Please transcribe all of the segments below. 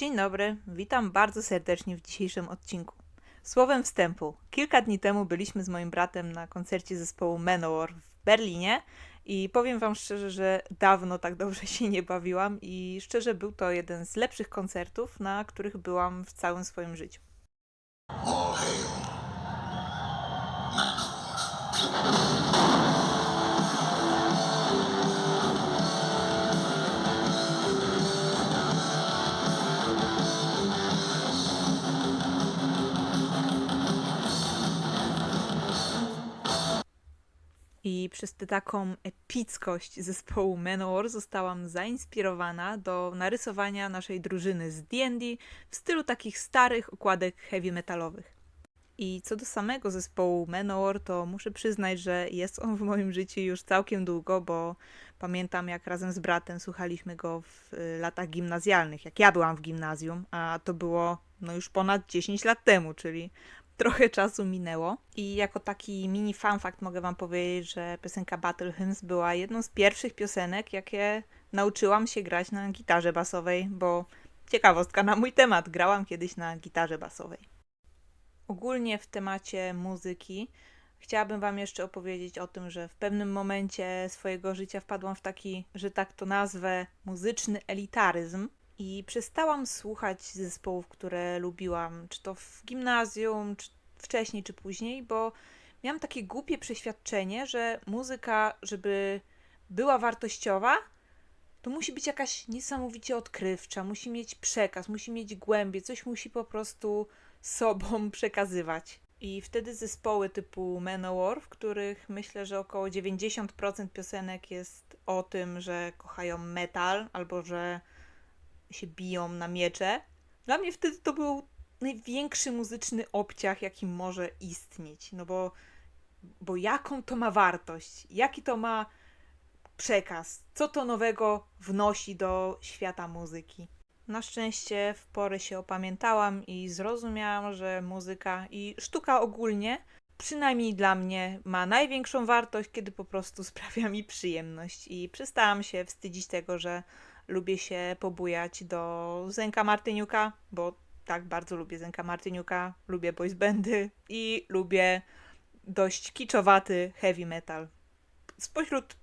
Dzień dobry, witam bardzo serdecznie w dzisiejszym odcinku. Słowem wstępu, kilka dni temu byliśmy z moim bratem na koncercie zespołu Manowar w Berlinie i powiem Wam szczerze, że dawno tak dobrze się nie bawiłam i szczerze był to jeden z lepszych koncertów, na których byłam w całym swoim życiu. All hail. I przez tę taką epickość zespołu Manowar zostałam zainspirowana do narysowania naszej drużyny z D&D w stylu takich starych okładek heavy metalowych. I co do samego zespołu Manowar, to muszę przyznać, że jest on w moim życiu już całkiem długo, bo pamiętam jak razem z bratem słuchaliśmy go w y, latach gimnazjalnych, jak ja byłam w gimnazjum, a to było no już ponad 10 lat temu, czyli trochę czasu minęło. I jako taki mini fun fact mogę wam powiedzieć, że piosenka Battle Hymns była jedną z pierwszych piosenek, jakie nauczyłam się grać na gitarze basowej, bo ciekawostka na mój temat, grałam kiedyś na gitarze basowej. Ogólnie w temacie muzyki chciałabym wam jeszcze opowiedzieć o tym, że w pewnym momencie swojego życia wpadłam w taki, że tak to nazwę, muzyczny elitaryzm i przestałam słuchać zespołów, które lubiłam, czy to w gimnazjum, czy wcześniej, czy później, bo miałam takie głupie przeświadczenie, że muzyka, żeby była wartościowa, to musi być jakaś niesamowicie odkrywcza, musi mieć przekaz, musi mieć głębię, coś musi po prostu sobą przekazywać. I wtedy zespoły typu Manowar, w których myślę, że około 90% piosenek jest o tym, że kochają metal albo że się biją na miecze. Dla mnie wtedy to był największy muzyczny obciach, jaki może istnieć. No bo, bo jaką to ma wartość? Jaki to ma przekaz? Co to nowego wnosi do świata muzyki? Na szczęście w porę się opamiętałam i zrozumiałam, że muzyka i sztuka ogólnie, przynajmniej dla mnie, ma największą wartość, kiedy po prostu sprawia mi przyjemność. I przestałam się wstydzić tego, że lubię się pobujać do Zenka Martyniuka, bo tak bardzo lubię Zenka Martyniuka, lubię boys bandy i lubię dość kiczowaty heavy metal. Spośród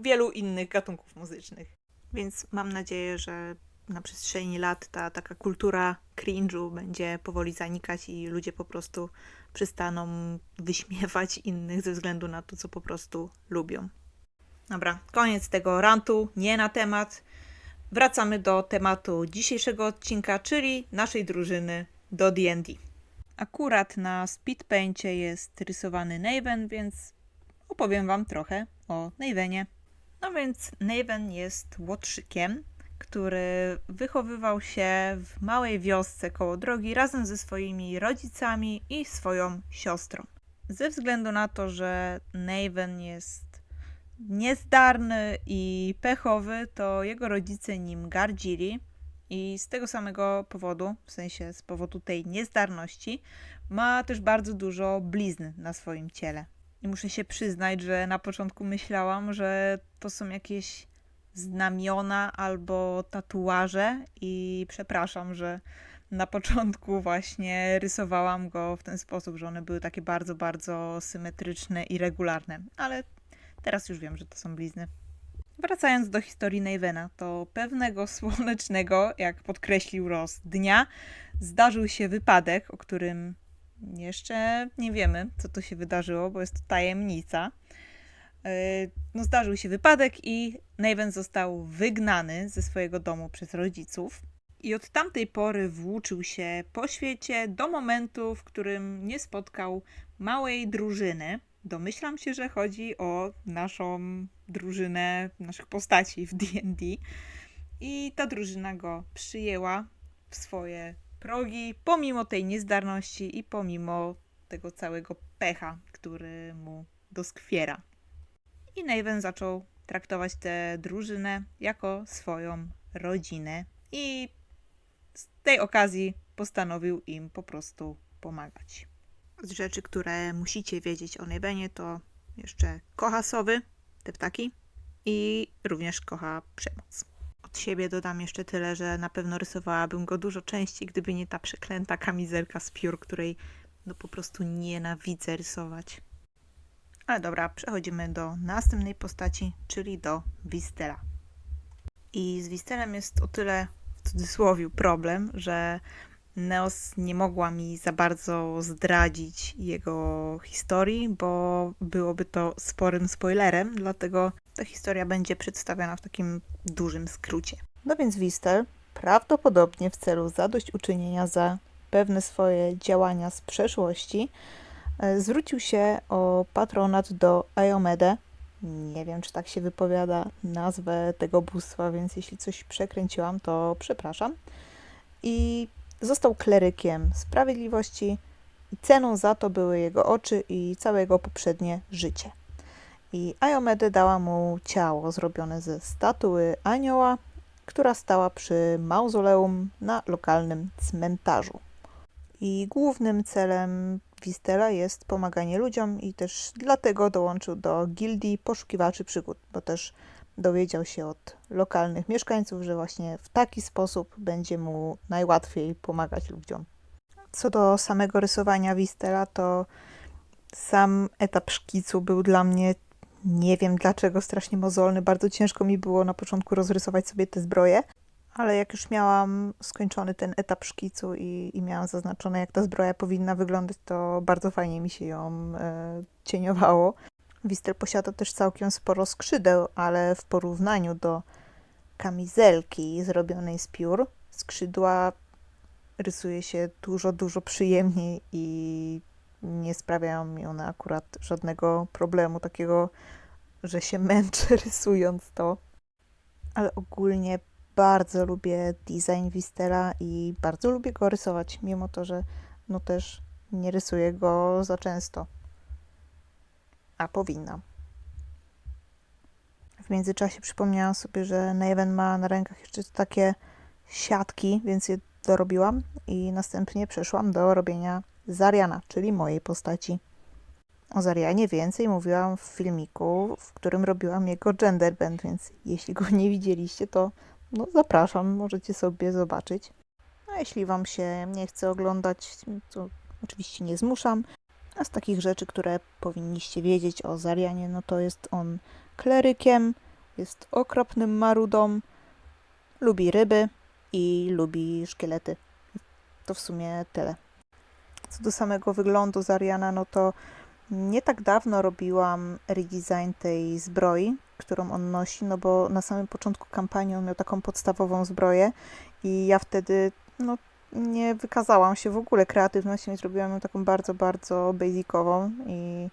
wielu innych gatunków muzycznych. Więc mam nadzieję, że na przestrzeni lat ta taka kultura cringe'u będzie powoli zanikać i ludzie po prostu przestaną wyśmiewać innych ze względu na to, co po prostu lubią. Dobra, koniec tego rantu, nie na temat. Wracamy do tematu dzisiejszego odcinka, czyli naszej drużyny do D&D. Akurat na Speedpaincie jest rysowany Naven, więc opowiem Wam trochę o Navenie. No więc Naven jest łotrzykiem, który wychowywał się w małej wiosce koło drogi razem ze swoimi rodzicami i swoją siostrą. Ze względu na to, że Naven jest niezdarny i pechowy, to jego rodzice nim gardzili i z tego samego powodu, w sensie z powodu tej niezdarności, ma też bardzo dużo blizn na swoim ciele. I muszę się przyznać, że na początku myślałam, że to są jakieś znamiona albo tatuaże i przepraszam, że na początku właśnie rysowałam go w ten sposób, że one były takie bardzo, bardzo symetryczne i regularne, ale teraz już wiem, że to są blizny. Wracając do historii Navena, to pewnego słonecznego, jak podkreślił Ross, dnia zdarzył się wypadek, o którym jeszcze nie wiemy, co to się wydarzyło, bo jest to tajemnica. Yy, No, zdarzył się wypadek i Naven został wygnany ze swojego domu przez rodziców. I od tamtej pory włóczył się po świecie do momentu, w którym nie spotkał małej drużyny. Domyślam się, że chodzi o naszą drużynę naszych postaci w D&D. I ta drużyna go przyjęła w swoje progi, pomimo tej niezdarności i pomimo tego całego pecha, który mu doskwiera. I Naven zaczął traktować tę drużynę jako swoją rodzinę i z tej okazji postanowił im po prostu pomagać. Z rzeczy, które musicie wiedzieć o Navenie, to jeszcze kocha sowy, te ptaki, i również kocha przemoc. Od siebie dodam jeszcze tyle, że na pewno rysowałabym go dużo częściej, gdyby nie ta przeklęta kamizelka z piór, której no po prostu nienawidzę rysować. Ale dobra, przechodzimy do następnej postaci, czyli do Wistela. I z Wistelem jest o tyle w cudzysłowie problem, że Neos nie mogła mi za bardzo zdradzić jego historii, bo byłoby to sporym spoilerem, dlatego ta historia będzie przedstawiona w takim dużym skrócie. No więc Wistel prawdopodobnie w celu zadośćuczynienia za pewne swoje działania z przeszłości e, zwrócił się o patronat do Iomede. Nie wiem, czy tak się wypowiada nazwę tego bóstwa, więc jeśli coś przekręciłam, to przepraszam. I został klerykiem sprawiedliwości i ceną za to były jego oczy i całe jego poprzednie życie. I Iomede dała mu ciało zrobione ze statuły anioła, która stała przy mauzoleum na lokalnym cmentarzu. I głównym celem Wistela jest pomaganie ludziom i też dlatego dołączył do gildii poszukiwaczy przygód, bo też dowiedział się od lokalnych mieszkańców, że właśnie w taki sposób będzie mu najłatwiej pomagać ludziom. Co do samego rysowania Wistela, to sam etap szkicu był dla mnie, nie wiem dlaczego, strasznie mozolny. Bardzo ciężko mi było na początku rozrysować sobie te zbroje, ale jak już miałam skończony ten etap szkicu i, i miałam zaznaczone, jak ta zbroja powinna wyglądać, to bardzo fajnie mi się ją e, cieniowało. Wistel posiada też całkiem sporo skrzydeł, ale w porównaniu do kamizelki zrobionej z piór, skrzydła rysuje się dużo, dużo przyjemniej i nie sprawiają mi one akurat żadnego problemu takiego, że się męczę rysując to. Ale ogólnie bardzo lubię design Wistela i bardzo lubię go rysować, mimo to, że no też nie rysuję go za często. A powinnam. W międzyczasie przypomniałam sobie, że Naven ma na rękach jeszcze takie siatki, więc je dorobiłam i następnie przeszłam do robienia Zariana, czyli mojej postaci. O Zarianie więcej mówiłam w filmiku, w którym robiłam jego gender band, więc jeśli go nie widzieliście, to no zapraszam, możecie sobie zobaczyć. A jeśli wam się nie chce oglądać, to oczywiście nie zmuszam. A z takich rzeczy, które powinniście wiedzieć o Zarianie, no to jest on klerykiem, jest okropnym marudą, lubi ryby i lubi szkielety. To w sumie tyle. Co do samego wyglądu Zariana, no to nie tak dawno robiłam redesign tej zbroi, którą on nosi, no bo na samym początku kampanii on miał taką podstawową zbroję i ja wtedy no, nie wykazałam się w ogóle kreatywnością i zrobiłam ją taką bardzo, bardzo basicową i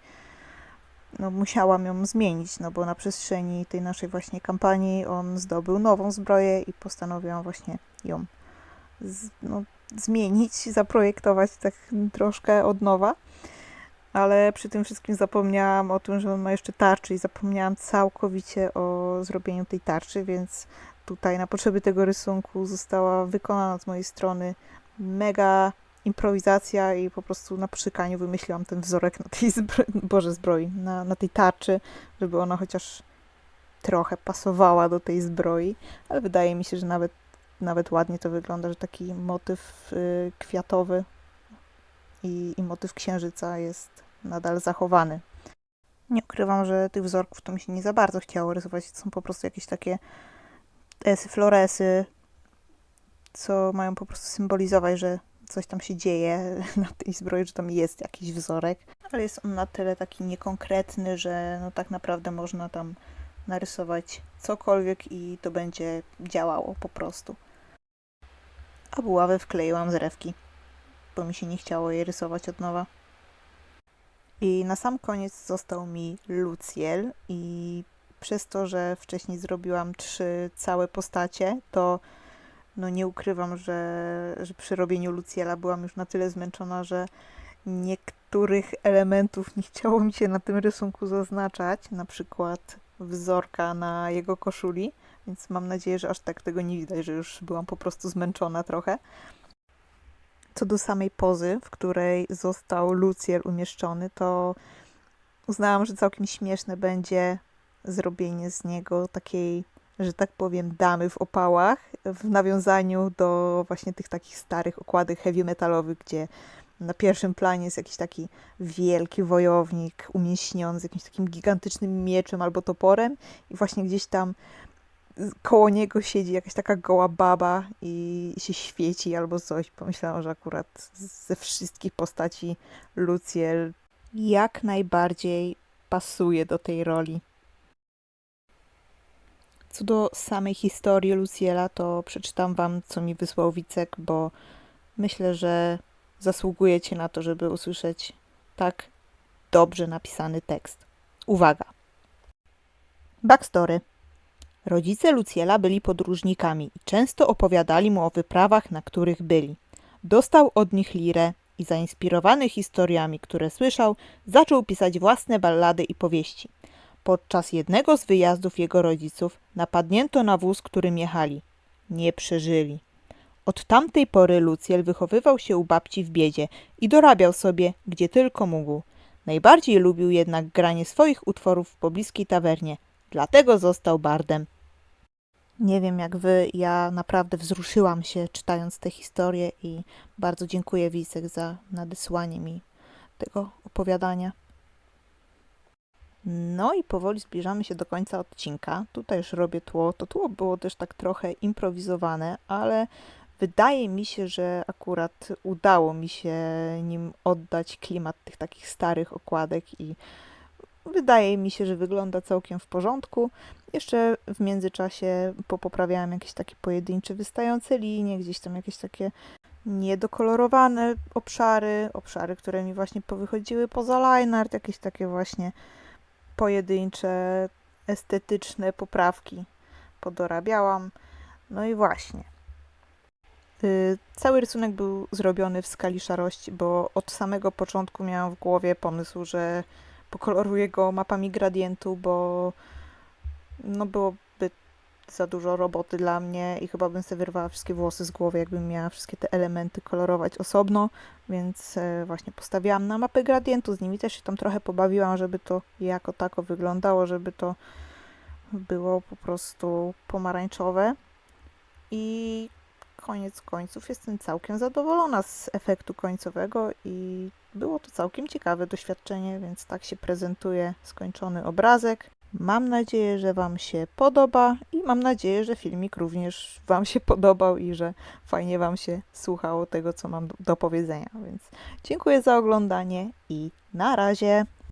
no, musiałam ją zmienić, no bo na przestrzeni tej naszej właśnie kampanii on zdobył nową zbroję i postanowiłam właśnie ją z, no, zmienić, zaprojektować tak troszkę od nowa. Ale przy tym wszystkim zapomniałam o tym, że on ma jeszcze tarczy i zapomniałam całkowicie o zrobieniu tej tarczy, więc tutaj na potrzeby tego rysunku została wykonana z mojej strony mega improwizacja i po prostu na przykaniu wymyśliłam ten wzorek na tej zbroi, boże zbroi, na, na tej tarczy, żeby ona chociaż trochę pasowała do tej zbroi, ale wydaje mi się, że nawet, nawet ładnie to wygląda, że taki motyw y, kwiatowy i, i motyw księżyca jest nadal zachowany. Nie ukrywam, że tych wzorków to mi się nie za bardzo chciało rysować. To są po prostu jakieś takie esy, floresy, co mają po prostu symbolizować, że coś tam się dzieje na tej zbroi, że tam jest jakiś wzorek. Ale jest on na tyle taki niekonkretny, że no tak naprawdę można tam narysować cokolwiek i to będzie działało po prostu. A buławę wkleiłam z rewki, bo mi się nie chciało jej rysować od nowa. I na sam koniec został mi Luciel i przez to, że wcześniej zrobiłam trzy całe postacie, to no nie ukrywam, że, że przy robieniu Luciela byłam już na tyle zmęczona, że niektórych elementów nie chciało mi się na tym rysunku zaznaczać, na przykład wzorka na jego koszuli, więc mam nadzieję, że aż tak tego nie widać, że już byłam po prostu zmęczona trochę. Co do samej pozy, w której został Luciel umieszczony, to uznałam, że całkiem śmieszne będzie zrobienie z niego takiej że tak powiem, damy w opałach, w nawiązaniu do właśnie tych takich starych okładek heavy metalowych, gdzie na pierwszym planie jest jakiś taki wielki wojownik umieśniony z jakimś takim gigantycznym mieczem albo toporem i właśnie gdzieś tam koło niego siedzi jakaś taka goła baba i się świeci albo coś. Pomyślałam, że akurat ze wszystkich postaci Luciel jak najbardziej pasuje do tej roli. Co do samej historii Luciela, to przeczytam wam, co mi wysłał Wicek, bo myślę, że zasługujecie na to, żeby usłyszeć tak dobrze napisany tekst. Uwaga! Backstory. Rodzice Luciela byli podróżnikami i często opowiadali mu o wyprawach, na których byli. Dostał od nich lirę i zainspirowany historiami, które słyszał, zaczął pisać własne ballady i powieści. Podczas jednego z wyjazdów jego rodziców napadnięto na wóz, którym jechali. Nie przeżyli. Od tamtej pory Lucjel wychowywał się u babci w biedzie i dorabiał sobie, gdzie tylko mógł. Najbardziej lubił jednak granie swoich utworów w pobliskiej tawernie, dlatego został bardem. Nie wiem jak wy, ja naprawdę wzruszyłam się czytając tę historię i bardzo dziękuję Wicek za nadesłanie mi tego opowiadania. No i powoli zbliżamy się do końca odcinka. Tutaj już robię tło. To tło było też tak trochę improwizowane, ale wydaje mi się, że akurat udało mi się nim oddać klimat tych takich starych okładek i wydaje mi się, że wygląda całkiem w porządku. Jeszcze w międzyczasie popoprawiałam jakieś takie pojedyncze wystające linie, gdzieś tam jakieś takie niedokolorowane obszary, obszary, które mi właśnie powychodziły poza line art, jakieś takie właśnie pojedyncze, estetyczne poprawki podorabiałam. No i właśnie. Y, Cały rysunek był zrobiony w skali szarości, bo od samego początku miałam w głowie pomysł, że pokoloruję go mapami gradientu, bo no byłoby za dużo roboty dla mnie i chyba bym sobie wyrwała wszystkie włosy z głowy, jakbym miała wszystkie te elementy kolorować osobno, więc e, właśnie postawiłam na mapę gradientu, z nimi też się tam trochę pobawiłam, żeby to jako tako wyglądało, żeby to było po prostu pomarańczowe i koniec końców jestem całkiem zadowolona z efektu końcowego i było to całkiem ciekawe doświadczenie, więc tak się prezentuje skończony obrazek. Mam nadzieję, że Wam się podoba i mam nadzieję, że filmik również Wam się podobał i że fajnie Wam się słuchało tego, co mam do- powiedzenia. Więc dziękuję za oglądanie i na razie.